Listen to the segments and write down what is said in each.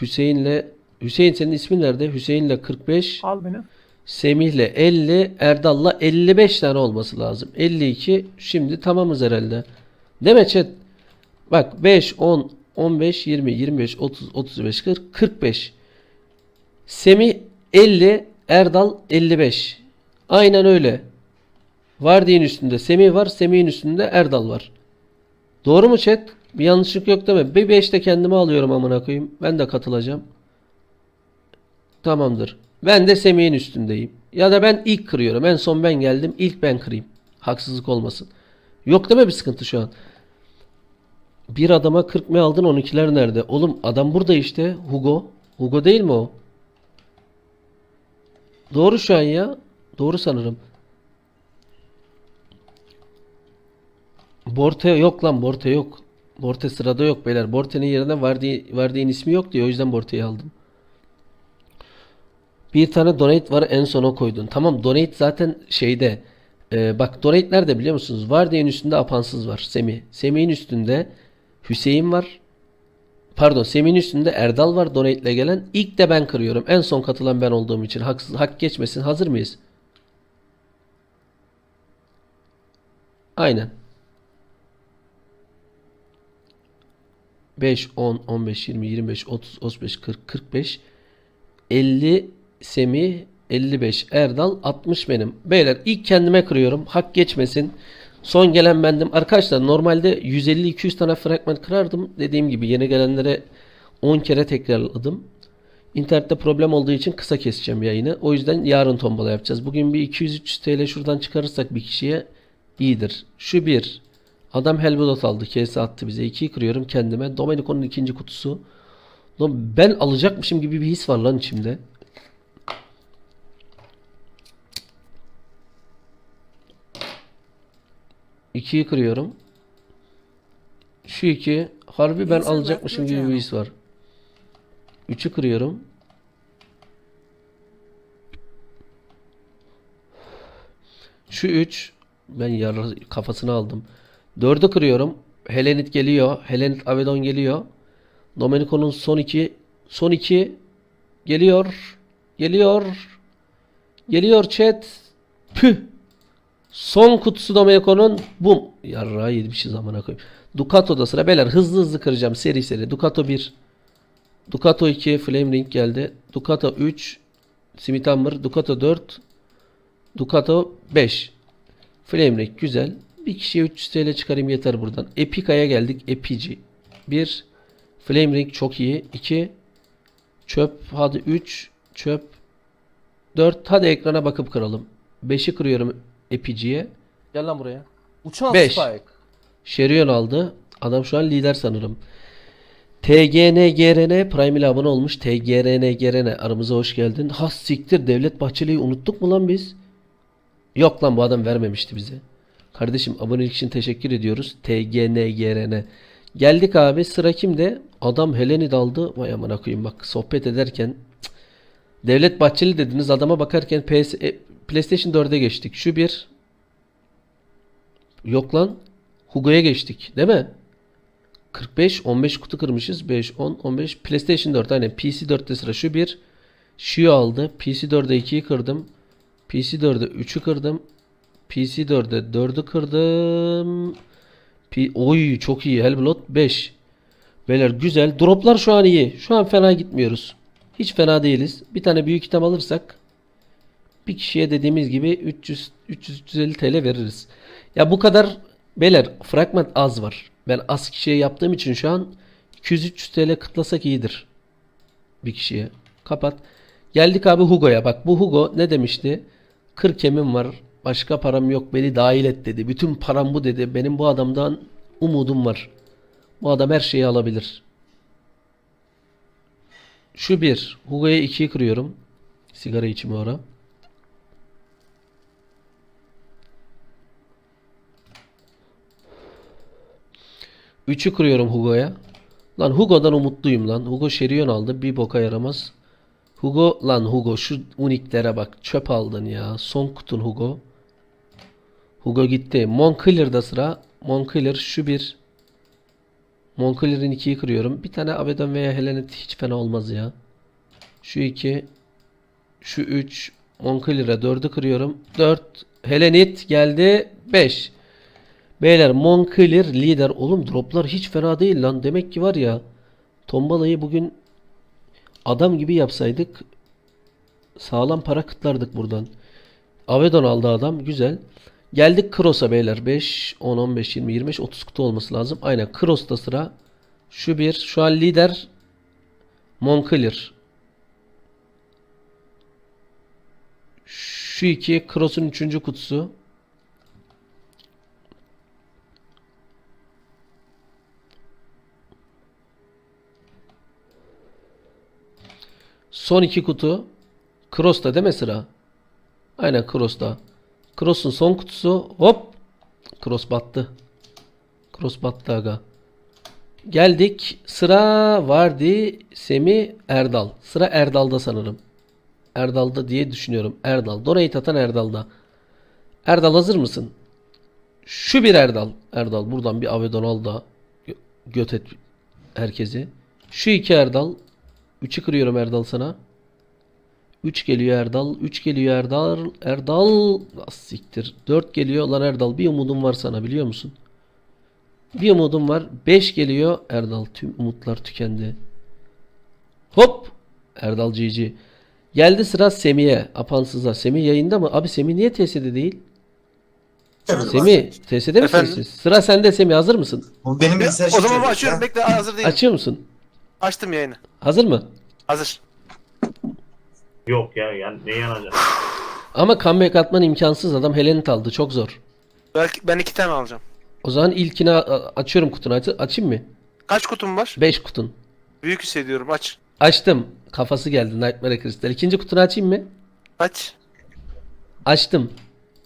Hüseyin'le Hüseyin senin ismin nerede? Hüseyin'le 45, Al beni. Semih'le 50, Erdal'la 55 tane olması lazım. 52 şimdi tamamız herhalde. Değil mi chat? Bak 5, 10, 15, 20, 25, 30, 35, 40, 45. Semih 50, Erdal 55. Aynen öyle. Vardi'nin üstünde Semih var, Semih'in üstünde Erdal var. Doğru mu chat? Bir yanlışlık yok değil mi? Bir 5 de kendime alıyorum amına koyayım. Ben de katılacağım. Tamamdır. Ben de Semih'in üstündeyim. Ya da ben ilk kırıyorum. En son ben geldim. İlk ben kırayım. Haksızlık olmasın. Yok değil mi bir sıkıntı şu an? Bir adama 40 mı aldın 12'ler nerede? Oğlum adam burada işte. Hugo. Hugo değil mi o? Doğru şu an ya. Doğru sanırım. Borte yok lan Borte yok. Borte sırada yok beyler. Borte'nin yerine Vardy, Vardy'nin ismi yok diye o yüzden Borte'yi aldım. Bir tane donate var en sona koydun. Tamam donate zaten şeyde. Ee, bak donate nerede biliyor musunuz? Vardy'nin üstünde apansız var. Semih. Semih'in üstünde Hüseyin var. Pardon Semih'in üstünde Erdal var donate ile gelen. İlk de ben kırıyorum. En son katılan ben olduğum için. Haksız, hak geçmesin. Hazır mıyız? Aynen. 5, 10, 15, 20, 25, 30, 35, 40, 45, 50 Semih, 55 Erdal, 60 benim. Beyler ilk kendime kırıyorum. Hak geçmesin. Son gelen bendim. Arkadaşlar normalde 150-200 tane fragment kırardım. Dediğim gibi yeni gelenlere 10 kere tekrarladım. İnternette problem olduğu için kısa keseceğim yayını. O yüzden yarın tombala yapacağız. Bugün bir 200-300 TL şuradan çıkarırsak bir kişiye iyidir. Şu bir. Adam Helmut aldı. Kese attı bize. 2'yi kırıyorum kendime. Domenico'nun ikinci kutusu. Lan ben alacakmışım gibi bir his var lan içimde. İkiyi kırıyorum. Şu iki. Harbi ben alacakmışım gibi bir his var. Üçü kırıyorum. Şu 3 ben yarı kafasını aldım. 4'ü kırıyorum. Helenit geliyor. Helenit Avedon geliyor. Domenico'nun son 2 son 2 geliyor. Geliyor. Geliyor chat. Püh. Son kutusu Domenico'nun bum. Yarrağı yemişiz amına koyayım. Ducato'da sıra. Beyler hızlı hızlı kıracağım seri seri. Ducato 1. Ducato 2. Flame Ring geldi. Ducato 3. Smith. Ducato 4. Ducato 5. Flame Ring güzel. Bir kişiye 300 TL çıkarayım yeter buradan. Epica'ya geldik. Epici. 1. Flame Ring çok iyi. 2. Çöp. Hadi 3. Çöp. 4. Hadi ekrana bakıp kıralım. 5'i kırıyorum Epici'ye. Gel lan buraya. Uçan Beş. Spike. Şerion aldı. Adam şu an lider sanırım. TGNGRN Prime ile abone olmuş. TGRNGRN aramıza hoş geldin. Ha siktir Devlet Bahçeli'yi unuttuk mu lan biz? Yok lan bu adam vermemişti bize. Kardeşim abonelik için teşekkür ediyoruz. TGNGRN. Geldik abi sıra kimde? Adam Helen'i daldı. Vay amına koyayım bak sohbet ederken. Devlet Bahçeli dediniz adama bakarken PS, e, PlayStation 4'e geçtik. Şu bir. Yok lan. Hugo'ya geçtik. Değil mi? 45, 15 kutu kırmışız. 5, 10, 15. PlayStation 4. Aynen. PC 4'te sıra. Şu bir. Shio aldı. PC 4'e 2'yi kırdım. PC 4'e 3'ü kırdım. PC 4'e 4'ü kırdım. P Oy çok iyi. Hellblot 5. Beyler güzel. Droplar şu an iyi. Şu an fena gitmiyoruz. Hiç fena değiliz. Bir tane büyük item alırsak bir kişiye dediğimiz gibi 300 300 350 TL veririz. Ya bu kadar beyler fragment az var. Ben az kişiye yaptığım için şu an 200-300 TL kıtlasak iyidir. Bir kişiye. Kapat. Geldik abi Hugo'ya. Bak bu Hugo ne demişti? 40 emim var. Başka param yok. Beni dahil et dedi. Bütün param bu dedi. Benim bu adamdan umudum var. Bu adam her şeyi alabilir. Şu bir. Hugo'ya 2'yi kırıyorum. Sigara içimi ora. Üçü kırıyorum Hugo'ya. Lan Hugo'dan umutluyum lan. Hugo Şerion aldı. Bir boka yaramaz. Hugo lan Hugo şu uniklere bak. Çöp aldın ya. Son kutun Hugo. Hugo gitti. Moncler'da sıra. Moncler şu bir. Moncler'in 2'yi kırıyorum. Bir tane Abaddon veya Helenet hiç fena olmaz ya. Şu 2. Şu 3. Moncler'a 4'ü kırıyorum. 4. Helenit geldi. 5. Beyler Moncler lider. Oğlum droplar hiç fena değil lan. Demek ki var ya. Tombalayı bugün adam gibi yapsaydık sağlam para kıtlardık buradan. Avedon aldı adam. Güzel. Geldik Cross'a beyler. 5, 10, 15, 20, 25, 30 kutu olması lazım. Aynen. Cross'ta sıra. Şu bir. Şu an lider Moncler. Şu iki. Cross'un üçüncü kutusu. Son iki kutu. Cross'ta değil mi sıra? Aynen Cross'ta. Cross'un son kutusu. Hop. Cross battı. Cross battı aga. Geldik. Sıra Vardi, Semi, Erdal. Sıra Erdal'da sanırım. Erdal'da diye düşünüyorum. Erdal. Donate atan Erdal'da. Erdal hazır mısın? Şu bir Erdal. Erdal buradan bir Avedon al da gö- göt et herkesi. Şu iki Erdal. Üçü kırıyorum Erdal sana. 3 geliyor Erdal. 3 geliyor Erdal. Erdal. Ah, siktir. 4 geliyor. Lan Erdal bir umudum var sana biliyor musun? Bir umudum var. 5 geliyor. Erdal tüm umutlar tükendi. Hop. Erdal GG. Geldi sıra Semih'e. Apansız'a. Semih yayında mı? Abi Semih niye TS'de değil? Semih TS'de misiniz? Sıra sende Semih. Hazır mısın? Benim bilgisayar O zaman açıyorum. Bekle hazır değilim. Açıyor musun? Açtım yayını. Hazır mı? Hazır. Yok ya yani ne yanacak? Ama comeback atman imkansız. Adam Helenit aldı. Çok zor. Belki ben iki tane alacağım. O zaman ilkini a- açıyorum kutunu. Aç- açayım mı? Kaç kutum var? 5 kutun. Büyük hissediyorum. Aç. Açtım. Kafası geldi Nightmare Crystal. İkinci kutunu açayım mı? Aç. Açtım.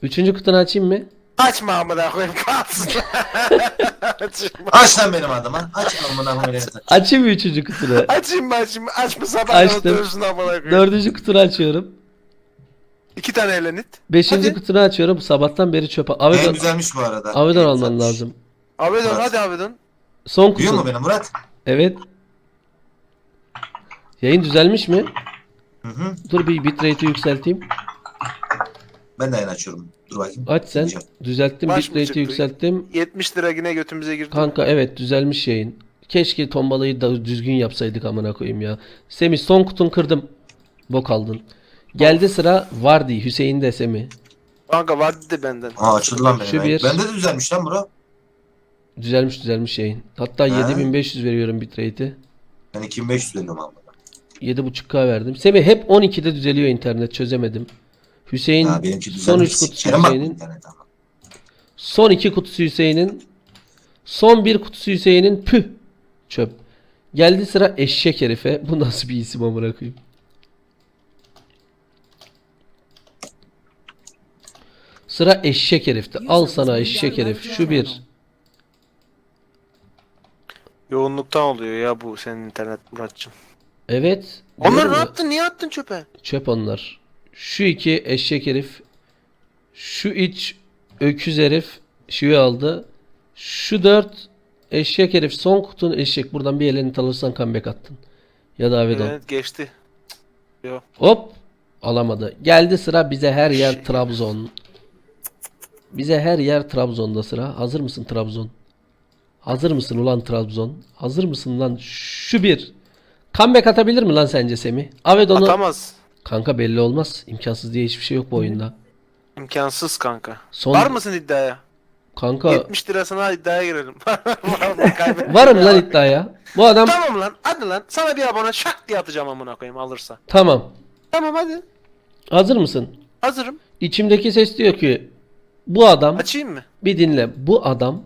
Üçüncü kutunu açayım mı? Açma amına koyayım kalsın. Açayım. Aç lan benim adıma. Aç amına koyayım. Açayım mı üçüncü kutunu? Açayım mı açayım mı? Açma sabah Açtım. dövsün amına koyayım. Dördüncü kutunu açıyorum. İki tane elenit. Beşinci Hadi. kutunu açıyorum. Sabahtan beri çöpe. En Avedon, güzelmiş bu arada. Avedon En alman güzelmiş. lazım. Abedon Murat. hadi Abedon. Son Duyuyor mu kutu. beni Murat? Evet. Yayın düzelmiş mi? Hı hı. Dur bir bitrate'i yükselteyim. Ben de yayın açıyorum. Dur bakayım. Aç sen. Diyeceğim. Düzelttim. Baş mı Bitrate'i çıktı? yükselttim. 70 lira yine götümüze girdi. Kanka evet düzelmiş yayın. Keşke tombalayı da düzgün yapsaydık amına koyayım ya. Semih son kutun kırdım. Bok aldın. Geldi sıra Vardy. Hüseyin de Semih. Kanka vardı de benden. Aa açıldı lan benim. Yayın. bir. Bende de düzelmiş lan bura. Düzelmiş düzelmiş yayın. Hatta Ha. 7500 veriyorum bitrate'i. Ben 2500 veriyorum abi. 7.5K verdim. Semih hep 12'de düzeliyor internet çözemedim. Hüseyin Ha benimki son. 3 kutusu Sikerim bak Hüseyin'in. ama. Son 2 kutusu Hüseyin'in. Son 1 kutusu Hüseyin'in. Püh. Çöp. Geldi sıra eşek herife. Bu nasıl bir isim amına koyayım. Sıra eşek herifte. Al sana eşek herif. Şu bir. Yoğunluktan oluyor ya bu senin internet Muratcığım. Evet. Onları diyorum ne ya, yaptın? Niye attın çöpe? Çöp onlar. Şu iki eşek herif. Şu iç öküz herif. Şuyu aldı. Şu dört eşek herif. Son kutun eşek. Buradan bir elini alırsan comeback attın. Ya da Avedon. Evet geçti. Yo. Hop. Alamadı. Geldi sıra bize her yer Trabzon. Bize her yer Trabzon'da sıra. Hazır mısın Trabzon? Hazır mısın ulan Trabzon? Hazır mısın lan? Şu bir. Comeback atabilir mi lan sence Semih? Avedon'u Atamaz. Kanka belli olmaz. İmkansız diye hiçbir şey yok bu oyunda. İmkansız kanka. Son Var mısın iddiaya? kanka 70 lirasına iddiaya girelim. Var mı? Kaybettim varım lan iddiaya. Bu adam Tamam lan hadi lan sana bir abone şak diye atacağım amına koyayım alırsa. tamam. Tamam hadi. Hazır mısın? Hazırım. İçimdeki ses diyor ki bu adam Açayım mı? bir dinle. Bu adam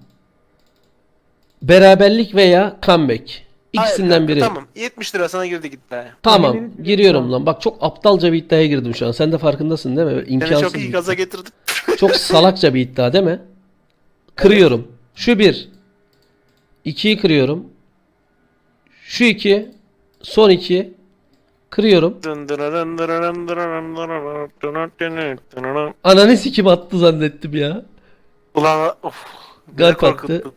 beraberlik veya comeback. İkisinden Hayır, biri. Tamam 70 lirasına girdik iddiaya. Tamam. Giriyorum lan. Bak çok aptalca bir iddiaya girdim şu an. Sen de farkındasın değil mi? Seni İmkansız. çok iyi bir- gaza getirdim. Çok salakça bir iddia değil mi? Kırıyorum. Şu bir. İkiyi kırıyorum. Şu iki. Son iki. Kırıyorum. Ananı sikim attı zannettim ya. Ulan of. Gal ne korkuttun.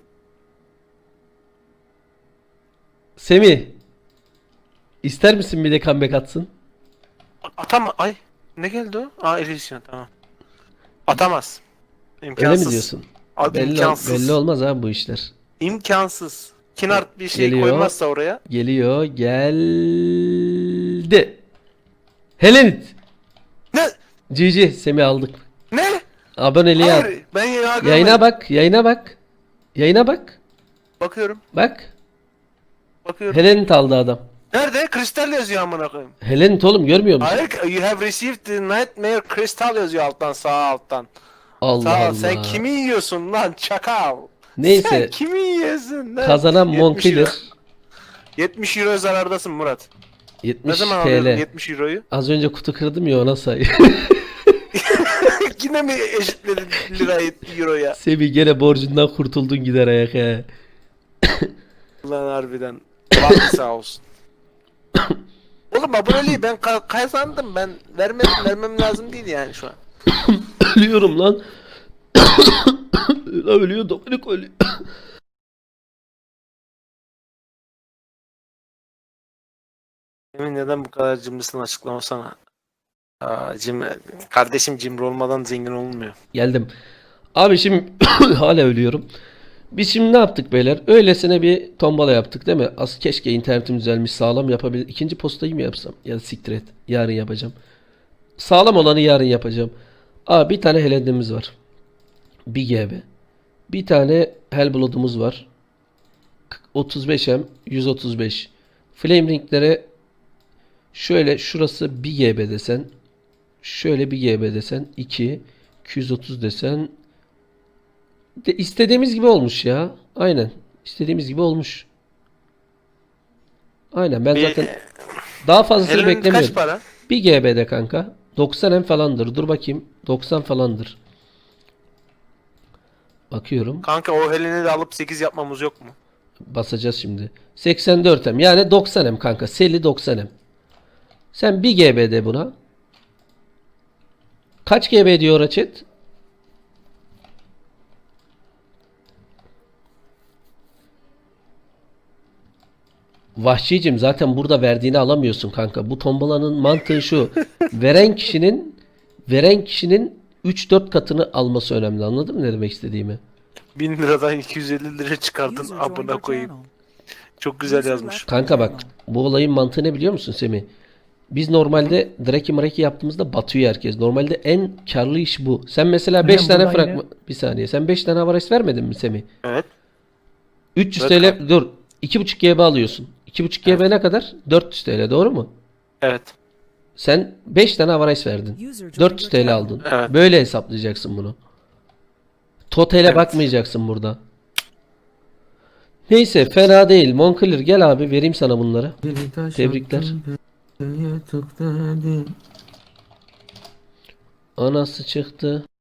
Semih. İster misin bir de comeback atsın? Atama ay. Ne geldi o? Aa Elysian tamam. Atamaz. Öyle İmkansız. mi diyorsun? Abi Belli, imkansız. belli olmaz abi bu işler. İmkansız. Kinart bir şey Geliyor. koymazsa oraya. Geliyor. Geldi. Helenit. Ne? GG Semih aldık. Ne? Aboneliği al. Hayır. Ben ya görmedim. Yayına bak. Yayına bak. Yayına bak. Bakıyorum. Bak. Bakıyorum. Helenit aldı adam. Nerede? Kristal yazıyor amına koyayım. Helenit oğlum görmüyor musun? Hayır, you have received the nightmare crystal yazıyor alttan sağ alttan. Allah Sağ Allah. Sen kimi yiyorsun lan çakal? Sen Neyse. kimi yiyorsun lan? Kazanan 70 Monkiller. euro. 70 euro zarardasın Murat. Ne 70 zaman alıyordun TL. 70 euroyu? Az önce kutu kırdım ya ona say. Yine mi eşitledin lirayı euroya? Semih gene borcundan kurtuldun gider ayak he. Ulan harbiden. Vakti sağ olsun. Oğlum aboneliği ben ka- kazandım. Ben vermedim, vermem lazım değil yani şu an. Ölüyorum lan. lan ölüyor Dominik ölüyor. Emin neden bu kadar cimrisin açıklamasana. Aa, cim kardeşim cimri olmadan zengin olmuyor. Geldim. Abi şimdi hala ölüyorum. Biz şimdi ne yaptık beyler? Öylesine bir tombala yaptık değil mi? Az keşke internetim düzelmiş sağlam yapabilir. İkinci postayı mı yapsam? Ya siktir et. Yarın yapacağım. Sağlam olanı yarın yapacağım. Abi bir tane Helen'imiz var. Bir GB. Bir tane Hellblood'umuz var. 35M 135. Flame ringlere şöyle şurası 1 GB desen şöyle 1 GB desen 2 230 desen de istediğimiz gibi olmuş ya. Aynen. İstediğimiz gibi olmuş. Aynen ben Bir- zaten daha fazlasını Helen kaç beklemiyordum. para? 1 GB'de kanka. 90 M falandır. Dur bakayım. 90 falandır. Bakıyorum. Kanka o Helen'i de alıp 8 yapmamız yok mu? Basacağız şimdi. 84 M. Yani 90 M kanka. Seli 90 M. Sen 1 GB de buna. Kaç GB diyor Ratchet? Vahşicim zaten burada verdiğini alamıyorsun kanka. Bu tombalanın mantığı şu. Veren kişinin veren kişinin 3-4 katını alması önemli. Anladın mı ne demek istediğimi? 1000 liradan 250 lira çıkardın abone koyayım. Çok güzel yazmış. Kanka bak bu olayın mantığı ne biliyor musun Semih? Biz normalde Draki Maraki yaptığımızda batıyor herkes. Normalde en karlı iş bu. Sen mesela 5 Ben tane buradan fragman... Bir saniye. Sen 5 tane avares vermedin mi Semih? Evet. 300 Evet TL... Dur. 2.5 GB alıyorsun. 2.5 GB ne kadar? 400 TL doğru mu? Evet. Sen 5 tane avares verdin. 400 TL aldın. Evet. Böyle hesaplayacaksın bunu. Totale Evet. bakmayacaksın burada. Neyse fena değil. Moncler gel abi vereyim sana bunları. Tebrikler. Anası çıktı.